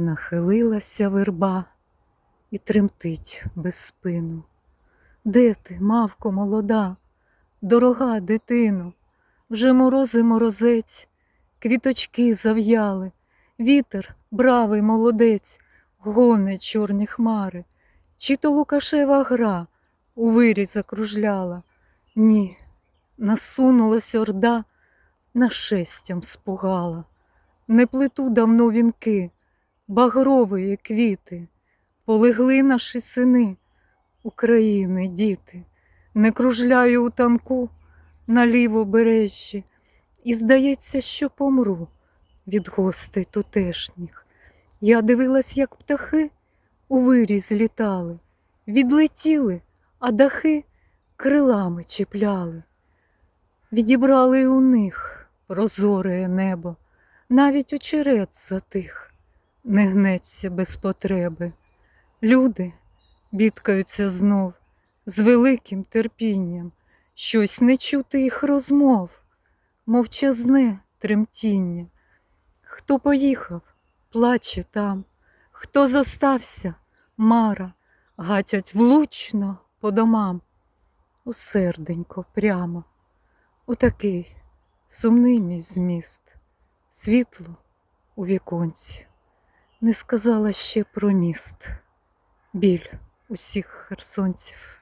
Нахилилася верба і тремтить без спину. Де ти, мавко молода, дорога дитино? Вже морози морозець, квіточки зав'яли, вітер, бравий молодець, гоне чорні хмари. Чи то Лукашева гра у вирі закружляла? Ні, насунулась орда, нашестям спугала. Не плету давно вінки, багрової квіти, полегли наші сини, України, діти, не кружляю у танку на лівобережжі, і здається, що помру від гостей тутешніх. Я дивилась, як птахи у вирі злітали, відлетіли, а дахи крилами чіпляли. Відібрали у них прозоре небо, навіть очерет затих, не гнеться без потреби. Люди бідкаються знов з великим терпінням, щось не чути їх розмов, мовчазне тремтіння. Хто поїхав, плаче там, хто зостався, мара, гатять влучно по домам, у серденько прямо, у такий сумний мій зміст, світло у віконці, не сказала ще про міст, біль усіх херсонців.